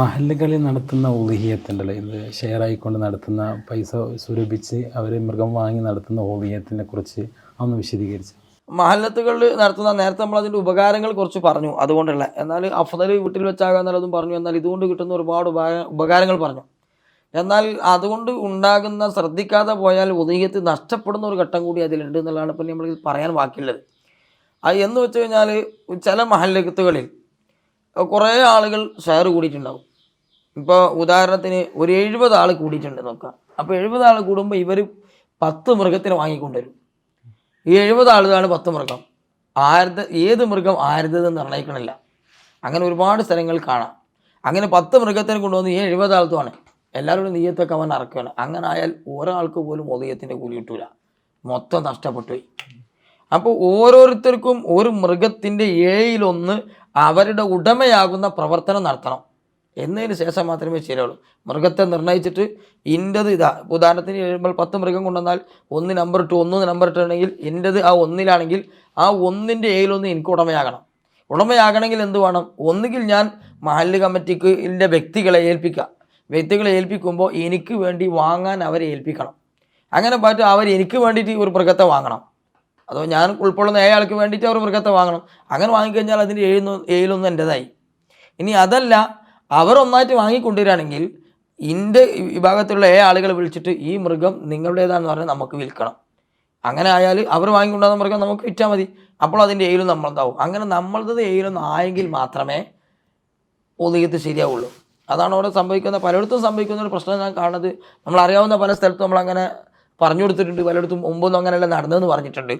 മഹല്ലുകളിൽ നടത്തുന്ന ഉളിഹിയത്തുണ്ടല്ലോ ഇത് ഷെയർ ആയിക്കൊണ്ട് നടത്തുന്ന പൈസ സ്വരൂപിച്ച് അവർ മൃഗം വാങ്ങി നടത്തുന്ന ഓഹിയത്തിനെ കുറിച്ച് ഒന്ന് വിശദീകരിച്ചു. മഹല്ലത്തുകളിൽ നടത്തുന്ന നേരത്തെ നമ്മൾ അതിന്റെ ഉപകാരങ്ങൾ കുറച്ച് പറഞ്ഞു അതുകൊണ്ടുള്ള. എന്നാൽ അഫ്ദൽ വീട്ടിൽ വെച്ചാകുക എന്നുള്ളതും പറഞ്ഞു എന്നാൽ ഇതുകൊണ്ട് കിട്ടുന്ന ഒരുപാട് ഉപകാരങ്ങൾ പറഞ്ഞു. എന്നാൽ അതുകൊണ്ട് ഉണ്ടാകുന്ന ശ്രദ്ധിക്കാതെ പോയാൽ ഉദയത്ത് നഷ്ടപ്പെടുന്ന ഒരു ഘട്ടം കൂടി അതിലുണ്ട് എന്നുള്ളതാണ് ഇപ്പം നമ്മൾ പറയാൻ ബാക്കിയുള്ളത്. അത് എന്ന് വെച്ച് കഴിഞ്ഞാൽ ചില മഹല്ലത്തുകളിൽ കുറേ ആളുകൾ ഷെയർ കൂടിയിട്ടുണ്ടാവും. ഇപ്പോൾ ഉദാഹരണത്തിന് ഒരു എഴുപത് ആൾ കൂടിയിട്ടുണ്ട് നോക്കുക അപ്പോൾ എഴുപത് ആൾ കൂടുമ്പോൾ ഇവർ പത്ത് മൃഗത്തിനെ വാങ്ങിക്കൊണ്ടുവരും. ഈ എഴുപത് ആളുകളാണ് പത്ത് മൃഗം. ആരുടെ ഏത് മൃഗം ആരുടേത് നിർണയിക്കണില്ല അങ്ങനെ ഒരുപാട് സ്ഥലങ്ങൾ കാണാം. അങ്ങനെ പത്ത് മൃഗത്തിനെ കൊണ്ടുവന്ന് ഈ എഴുപത് ആളത്തുമാണ് എല്ലാവരും നീയത്തൊക്കെ അവൻ ഇറക്കുകയാണ് അങ്ങനെ ആയാൽ ഒരാൾക്ക് പോലും ഉദയത്തിന്റെ കൂലി കിട്ടൂല. മൊത്തം നഷ്ടപ്പെട്ടു പോയി. അപ്പോൾ ഓരോരുത്തർക്കും ഒരു മൃഗത്തിന്റെ ഏഴിലൊന്ന് അവരുടെ ഉടമയാകുന്ന പ്രവർത്തനം നടത്തണം. എന്നതിന് ശേഷം മാത്രമേ ശരിയുള്ളൂ മൃഗത്തെ നിർണയിച്ചിട്ട് ഇന്റത് ഇതാ ഉദാഹരണത്തിന് എഴുമ്പോൾ പത്ത് മൃഗം കൊണ്ടുവന്നാൽ ഒന്ന് നമ്പർ ഇട്ട് ഒന്ന് നമ്പർ ഇട്ടുണ്ടെങ്കിൽ എന്റത് ആ ഒന്നിലാണെങ്കിൽ ആ ഒന്നിന്റെ ഏയിലൊന്ന് എനിക്ക് ഉടമയാകണം. ഉടമയാകണമെങ്കിൽ എന്ത് വേണം? ഒന്നുകിൽ ഞാൻ മഹല്ല് കമ്മിറ്റിക്ക് എന്റെ വ്യക്തികളെ ഏൽപ്പിക്കുക. വ്യക്തികളെ ഏൽപ്പിക്കുമ്പോൾ എനിക്ക് വേണ്ടി വാങ്ങാൻ അവരെ ഏൽപ്പിക്കണം. അങ്ങനെ പറ്റും അവർ എനിക്ക് വേണ്ടിയിട്ട് ഒരു മൃഗത്തെ വാങ്ങണം. അതോ ഞാൻ ഉൾക്കൊള്ളുന്ന ഏഴാൾക്ക് വേണ്ടിയിട്ട് അവർ മൃഗത്തെ വാങ്ങണം. അങ്ങനെ വാങ്ങിക്കഴിഞ്ഞാൽ അതിന്റെ ഏഴൊന്നും ഏഴിലൊന്നും എന്റെതായി. ഇനി അതല്ല അവർ ഒന്നായിട്ട് വാങ്ങിക്കൊണ്ടുവരികയാണെങ്കിൽ ഇന്റെ വിഭാഗത്തിലുള്ള ഏ ആളുകളെ വിളിച്ചിട്ട് ഈ മൃഗം നിങ്ങളുടേതാണെന്ന് പറഞ്ഞാൽ നമുക്ക് വിൽക്കണം. അങ്ങനെ ആയാൽ അവർ വാങ്ങിക്കൊണ്ടാകുന്ന മൃഗം നമുക്ക് വിറ്റാൽ മതി. അപ്പോൾ അതിന്റെ ഏയിലും നമ്മളെന്താവും അങ്ങനെ നമ്മളത് ഏയിലൊന്നും ആയെങ്കിൽ മാത്രമേ ഒതുക്കത്ത് ശരിയാവുള്ളൂ. അതാണ് അവിടെ സംഭവിക്കുന്ന പലയിടത്തും സംഭവിക്കുന്ന ഒരു പ്രശ്നം ഞാൻ കാണുന്നത്. നമ്മൾ അറിയാവുന്ന പല സ്ഥലത്തും നമ്മളങ്ങനെ പറഞ്ഞു കൊടുത്തിട്ടുണ്ട്. പലയിടത്തും ഒമ്പൊന്നും അങ്ങനെയല്ല നടന്നതെന്ന് പറഞ്ഞിട്ടുണ്ട്.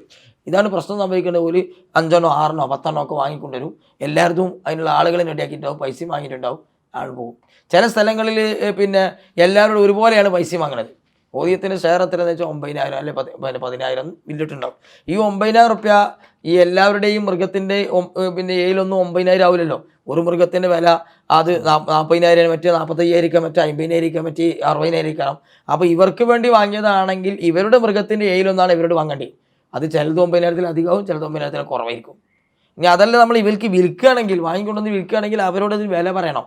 ഇതാണ് പ്രശ്നം സംഭവിക്കേണ്ടത്. ഒരു അഞ്ചെണ്ണോ ആറെണ്ണോ പത്തെണ്ണോ ഒക്കെ വാങ്ങിക്കൊണ്ടുവരും. എല്ലായിടത്തും അതിനുള്ള ആളുകളെ റെഡിയാക്കിയിട്ടുണ്ടാവും പൈസയും വാങ്ങിയിട്ടുണ്ടാവും. ആൾ പോകും. ചില സ്ഥലങ്ങളിൽ പിന്നെ എല്ലാവരോടും ഒരുപോലെയാണ് പൈസ വാങ്ങുന്നത് ഓദ്യത്തിന് ഷെയർ എന്ന് വെച്ചാൽ ഒമ്പതിനായിരം അല്ലെ പതി പതിനായിരം വില്ലിട്ടുണ്ടാവും ഈ ഒമ്പതിനായിരം റുപ്യ ഈ എല്ലാവരുടെയും മൃഗത്തിന്റെ പിന്നെ ഏയിലൊന്നും ഒമ്പതിനായിരം ആവില്ലല്ലോ. ഒരു മൃഗത്തിന്റെ വില അത് നാൽപ്പതിനായിരം മറ്റേ നാൽപ്പത്തയ്യായിരിക്കാം മറ്റേ അമ്പതിനായിരിക്കാം മറ്റേ അറുപതിനായിരിക്കണം അപ്പോൾ ഇവർക്ക് വേണ്ടി വാങ്ങിയതാണെങ്കിൽ ഇവരുടെ മൃഗത്തിന്റെ ഏയിലൊന്നാണ് ഇവരോട് വാങ്ങേണ്ടത് അത് ചിലത് ഒമ്പതിനായിരത്തിൽ അധികവും ചിലത് ഒമ്പതിനായിരത്തിൽ കുറവായിരിക്കും. ഇനി അതല്ല നമ്മൾ ഇവർക്ക് വിൽക്കുകയാണെങ്കിൽ വാങ്ങിക്കൊണ്ടുവന്ന് വിൽക്കുകയാണെങ്കിൽ അവരോട് അതിന് വില പറയണം.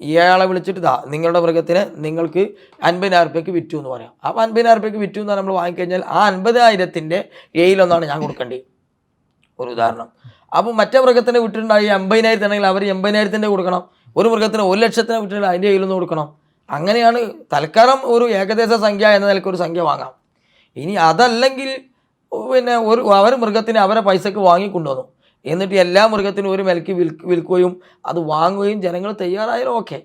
ഇയാളെ വിളിച്ചിട്ട് ഇതാ നിങ്ങളുടെ മൃഗത്തിന് നിങ്ങൾക്ക് അൻപതിനായിരം റുപ്യക്ക് വിറ്റു എന്ന് പറയാം. അപ്പോൾ അൻപതിനായിരം റുപ്യക്ക് വിറ്റു എന്ന് നമ്മൾ വാങ്ങിക്കഴിഞ്ഞാൽ ആ അൻപതിനായിരത്തിന്റെ എയിലൊന്നാണ് ഞാൻ കൊടുക്കേണ്ടത്. ഒരു ഉദാഹരണം. അപ്പോൾ മറ്റേ മൃഗത്തിന് വിട്ടിട്ടുണ്ടായി ആണെങ്കിൽ അവർ എൺപതിനായിരത്തിന്റെ കൊടുക്കണം. ഒരു മൃഗത്തിന് ഒരു ലക്ഷത്തിന് വിട്ടിട്ടുണ്ടെങ്കിൽ അതിന്റെ കയ്യിലൊന്ന് കൊടുക്കണം. അങ്ങനെയാണ് തൽക്കാലം ഒരു ഏകദേശ സംഖ്യ എന്ന നിലയ്ക്ക് ഒരു സംഖ്യ വാങ്ങാം. ഇനി അതല്ലെങ്കിൽ പിന്നെ ഒരു അവർ മൃഗത്തിന് അവരെ പൈസക്ക് വാങ്ങിക്കൊണ്ടുവന്നു. എന്നിട്ട് എല്ലാ മൃഗത്തിനും ഒരു വിലക്ക് വിൽക്ക് വിൽക്കുകയും അത് വാങ്ങുകയും ജനങ്ങൾ തയ്യാറായാലും ഓക്കെ.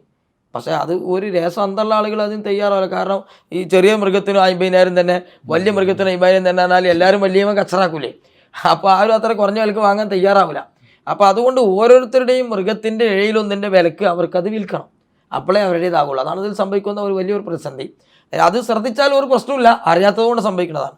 പക്ഷേ അത് ഒരു രസം അന്തമുള്ള ആളുകൾ അതിന് തയ്യാറാവില്ല. കാരണം ഈ ചെറിയ മൃഗത്തിന് അമ്പതിനായിരം തന്നെ വലിയ മൃഗത്തിന് അമ്പതിനായിരം തന്നെ എന്നാൽ എല്ലാവരും വലിയ കച്ചറാക്കൂലേ. അപ്പോൾ ആരും അത്ര കുറഞ്ഞ വിലക്ക് വാങ്ങാൻ തയ്യാറാവില്ല. അപ്പോൾ അതുകൊണ്ട് ഓരോരുത്തരുടെയും മൃഗത്തിന്റെ ഏഴിലൊന്നിന്റെ വിലക്ക് അവർക്കത് വിൽക്കണം. അപ്പോഴേ അവരുടേതാകുള്ളൂ അതാണ് ഇതിൽ സംഭവിക്കുന്ന ഒരു വലിയൊരു പ്രതിസന്ധി. അത് ശ്രദ്ധിച്ചാൽ ഒരു പ്രശ്നമില്ല അറിയാത്തത് കൊണ്ട് സംഭവിക്കുന്നതാണ്.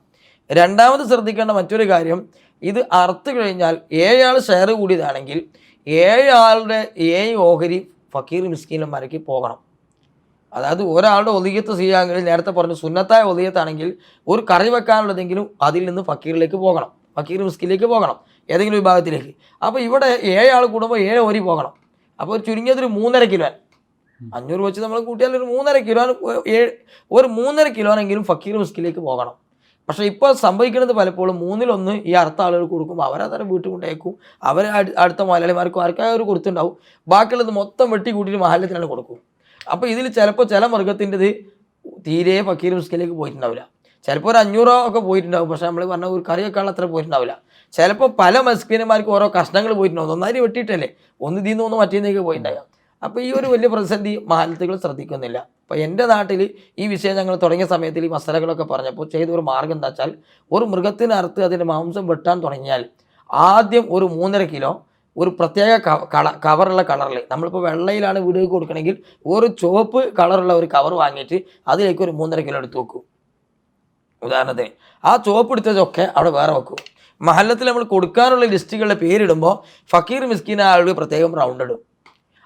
രണ്ടാമത് ശ്രദ്ധിക്കേണ്ട മറ്റൊരു കാര്യം ഇത് അറുത്ത് കഴിഞ്ഞാൽ ഏഴാൾ ഷെയർ കൂടിയതാണെങ്കിൽ ഏഴാളുടെ ഏഴ് ഓഹരി ഫക്കീർ മിസ്കീനന്മാർക്ക് പോകണം. അതായത് ഒരാളുടെ ഒതിയത്ത് ചെയ്യാമെങ്കിൽ നേരത്തെ പറഞ്ഞു സുന്നത്തായ ഒതിയത്താണെങ്കിൽ ഒരു കറി വെക്കാനുള്ളതെങ്കിലും അതിൽ നിന്ന് ഫക്കീറിലേക്ക് പോകണം. ഫക്കീർ മിസ്കിലേക്ക് പോകണം. ഏതെങ്കിലും വിഭാഗത്തിലേക്ക്. അപ്പോൾ ഇവിടെ ഏഴാൾ കൂടുമ്പോൾ ഏഴ് ഓരി പോകണം. അപ്പോൾ ഒരു ചുരുങ്ങിയത് ഒരു മൂന്നര കിലോ. അഞ്ഞൂറ് വെച്ച് നമ്മൾ കൂട്ടിയാൽ ഒരു മൂന്നര കിലോ ഒരു മൂന്നര കിലോനെങ്കിലും ഫക്കീർ മിസ്കിലേക്ക് പോകണം. പക്ഷേ ഇപ്പോൾ സംഭവിക്കുന്നത് പലപ്പോഴും മൂന്നിലൊന്ന് ഈ അടുത്ത ആളുകൾ കൊടുക്കുമ്പോൾ അവരതരം വീട്ടിൽ കൊണ്ടേക്കും അവർ അടുത്ത മലയാളിമാർക്കും ആർക്കാ ഒരു കൊടുത്തുണ്ടാവും. ബാക്കിയുള്ളത് മൊത്തം വെട്ടി കൂട്ടിയിട്ട് മഹാലത്തിനാണ് കൊടുക്കും. അപ്പോൾ ഇതിൽ ചിലപ്പോൾ ചില മൃഗത്തിന്റെത് തീരെ ഫക്കീർ മിസ്കിലേക്ക് പോയിട്ടുണ്ടാവില്ല. ചിലപ്പോൾ ഒരു അഞ്ഞൂറോ ഒക്കെ പോയിട്ടുണ്ടാവും. പക്ഷേ നമ്മൾ പറഞ്ഞ ഒരു കറിയൊക്കെ ഉള്ള അത്ര പോയിട്ടുണ്ടാവില്ല. ചിലപ്പോൾ പല മസ്കിനന്മാർക്കും ഓരോ കഷ്ണങ്ങൾ പോയിട്ടുണ്ടാവും. ഒന്നായി വെട്ടിയിട്ടല്ലേ? ഒന്ന് ഇതിൽ നിന്ന് ഒന്ന് മറ്റേന്നേക്ക് പോയിട്ടുണ്ടാകാം അപ്പോൾ ഈ ഒരു വലിയ പ്രതിസന്ധി മഹാലത്തുകൾ ശ്രദ്ധിക്കുന്നില്ല. അപ്പോൾ എന്റെ നാട്ടിൽ ഈ വിഷയം ഞങ്ങൾ തുടങ്ങിയ സമയത്തിൽ ഈ മസാലകളൊക്കെ പറഞ്ഞപ്പോൾ ചെയ്ത ഒരു മാർഗം എന്താ വെച്ചാൽ ഒരു മൃഗത്തിന് അതിന്റെ മാംസം വെട്ടാൻ തുടങ്ങിയാൽ ആദ്യം ഒരു മൂന്നര കിലോ ഒരു പ്രത്യേക കള കവറുള്ള കളറിൽ നമ്മളിപ്പോൾ വെള്ളയിലാണ് വീടുകൾക്ക് കൊടുക്കണമെങ്കിൽ ഒരു ചുവപ്പ് കളറുള്ള ഒരു കവർ വാങ്ങിയിട്ട് അതിലേക്ക് ഒരു മൂന്നര കിലോ എടുത്ത് വെക്കും. ഉദാഹരണത്തിന് ആ ചുവപ്പ് എടുത്തതൊക്കെ അവിടെ വേറെ വെക്കും. മഹല്ലത്തിൽ നമ്മൾ കൊടുക്കാനുള്ള ലിസ്റ്റുകളുടെ പേരിടുമ്പോൾ ഫക്കീർ മിസ്കിൻ ആളുകൾ പ്രത്യേകം റൗണ്ട് ഇടും.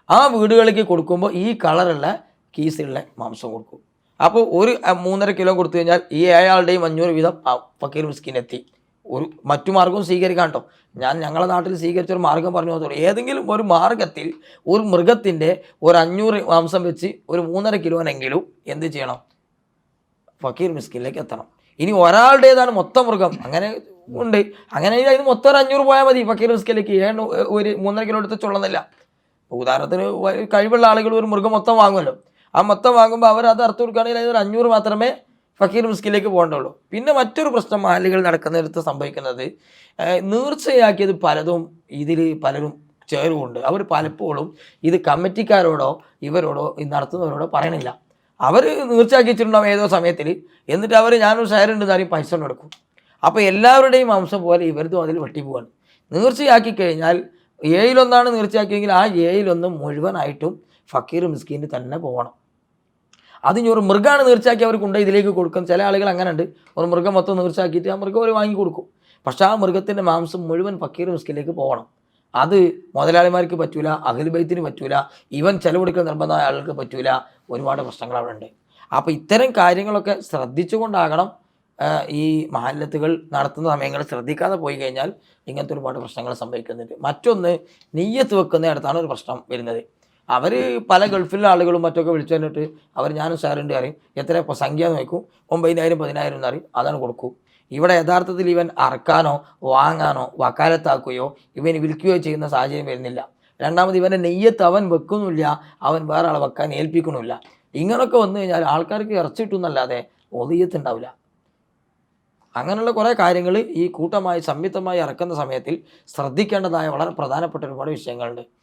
ആ വീടുകളിലേക്ക് കൊടുക്കുമ്പോൾ ഈ കളറുള്ള കീസുള്ള മാംസം കൊടുക്കും. അപ്പോൾ ഒരു മൂന്നര കിലോ കൊടുത്തു കഴിഞ്ഞാൽ ഈ അയാളുടെയും അഞ്ഞൂറ് വീതം ഫക്കീർ മിസ്കിൻ എത്തി ഒരു മറ്റു മാർഗവും സ്വീകരിക്കാൻ കേട്ടോ. ഞാൻ ഞങ്ങളുടെ നാട്ടിൽ സ്വീകരിച്ച ഒരു മാർഗം പറഞ്ഞു തോന്നുന്നു ഏതെങ്കിലും ഒരു മാർഗത്തിൽ ഒരു മൃഗത്തിന്റെ ഒരു അഞ്ഞൂറ് മാംസം വെച്ച് ഒരു മൂന്നര കിലോനെങ്കിലും എന്ത് ചെയ്യണം? ഫക്കീർ മിസ്കിലേക്ക് എത്തണം. ഇനി ഒരാളുടേതാണ് മൊത്തം മൃഗം. അങ്ങനെ ഉണ്ട്. അങ്ങനെ അതിന് മൊത്തം ഒരു അഞ്ഞൂറ് പോയാൽ മതി. ഫക്കീർ മിസ്കിലേക്ക് ഏഴ് ഒരു മൂന്നര കിലോ എടുത്ത് ചൊള്ളുന്നില്ല. ഉദാഹരണത്തിന് കഴിവുള്ള ആളുകൾ ഒരു മൃഗം മൊത്തം വാങ്ങുമല്ലോ. ആ മൊത്തം വാങ്ങുമ്പോൾ അവർ അത് അർത്ഥം കൊടുക്കുകയാണെങ്കിൽ അതിന് ഒരു അഞ്ഞൂറ് മാത്രമേ ഫക്കീർ മിസ്കിലേക്ക് പോകേണ്ടുള്ളൂ. പിന്നെ മറ്റൊരു പ്രശ്നം മാലികൾ നടക്കുന്നിടത്ത് സംഭവിക്കുന്നത് നീർച്ചയാക്കിയത് പലതും ഇതിൽ പലരും ചേരുമുണ്ട് അവർ പലപ്പോഴും ഇത് കമ്മിറ്റിക്കാരോടോ ഇവരോടോ നടത്തുന്നവരോടോ പറയണില്ല. അവർ നീർച്ചയാക്കി വെച്ചിട്ടുണ്ടാവും ഏതോ സമയത്തിൽ. എന്നിട്ട് അവർ ഞാനൊരു ഷെയർ ഉണ്ട് കാര്യം പൈസ കൊടുക്കും. അപ്പോൾ എല്ലാവരുടെയും അംശം പോലെ ഇവരതും അതിൽ വെട്ടിപ്പോവാണ്. നീർച്ചയാക്കി കഴിഞ്ഞാൽ ഏഴിലൊന്നാണ് നീർച്ചയാക്കിയെങ്കിൽ ആ ഏഴിലൊന്ന് മുഴുവനായിട്ടും ഫക്കീർ മിസ്കീന്റെ തന്നെ പോകണം അത് ഇനി ഒരു മൃഗമാണ് നീർച്ചയാക്കി അവർ കൊണ്ട് ഇതിലേക്ക് കൊടുക്കും. ചില ആളുകൾ അങ്ങനെ ഉണ്ട് ഒരു മൃഗം മൊത്തം നീർച്ചയാക്കിയിട്ട് ആ മൃഗം അവർ വാങ്ങി കൊടുക്കും. പക്ഷേ ആ മൃഗത്തിന്റെ മാംസം മുഴുവൻ ഫക്കീർ മിസ്കിലേക്ക് പോകണം. അത് മുതലാളിമാർക്ക് പറ്റൂല അഖിൽബൈത്തിന് പറ്റൂല ഇവൻ ചെലവെടുക്കൽ നിർബന്ധമായ ആളുകൾക്ക് പറ്റൂല. ഒരുപാട് പ്രശ്നങ്ങൾ അവിടെ ഉണ്ട്. അപ്പോൾ ഇത്തരം കാര്യങ്ങളൊക്കെ ശ്രദ്ധിച്ചുകൊണ്ടാകണം ഈ മഹല്ലത്തുകൾ നടത്തുന്ന സമയങ്ങളിൽ ശ്രദ്ധിക്കാതെ പോയി കഴിഞ്ഞാൽ ഇങ്ങനത്തെ ഒരുപാട് പ്രശ്നങ്ങൾ സംഭവിക്കുന്നുണ്ട്. മറ്റൊന്ന് നെയ്യത്ത് വെക്കുന്നിടത്താണ് ഒരു പ്രശ്നം വരുന്നത്. അവർ പല ഗൾഫിലെ ആളുകളും മറ്റൊക്കെ വിളിച്ചു തന്നിട്ട് അവർ ഞാനും സാറുണ്ട് അറിയും എത്ര ഇപ്പോൾ സംഖ്യ നോക്കും ഒമ്പതിനായിരം പതിനായിരം എന്ന് അറിയും അതാണ് കൊടുക്കും. ഇവിടെ യഥാർത്ഥത്തിൽ ഇവൻ അറക്കാനോ വാങ്ങാനോ വക്കാലത്താക്കുകയോ ഇവൻ വിൽക്കുകയോ ചെയ്യുന്ന സാഹചര്യം വരുന്നില്ല. രണ്ടാമത് ഇവന്റെ നെയ്യത്ത് അവൻ വെക്കുന്നില്ല അവൻ വേറെ ആളെ വെക്കാൻ ഏൽപ്പിക്കണമില്ല ഇങ്ങനൊക്കെ വന്നു കഴിഞ്ഞാൽ ആൾക്കാർക്ക് ഇറച്ചി കിട്ടുന്നല്ലാതെ ഒതിയത്ത് ഉണ്ടാവില്ല അങ്ങനെയുള്ള കുറേ കാര്യങ്ങൾ ഈ കൂട്ടമായി സംയുക്തമായി ഇറക്കുന്ന സമയത്തിൽ ശ്രദ്ധിക്കേണ്ടതായ വളരെ പ്രധാനപ്പെട്ട ഒരുപാട് വിഷയങ്ങളുണ്ട്.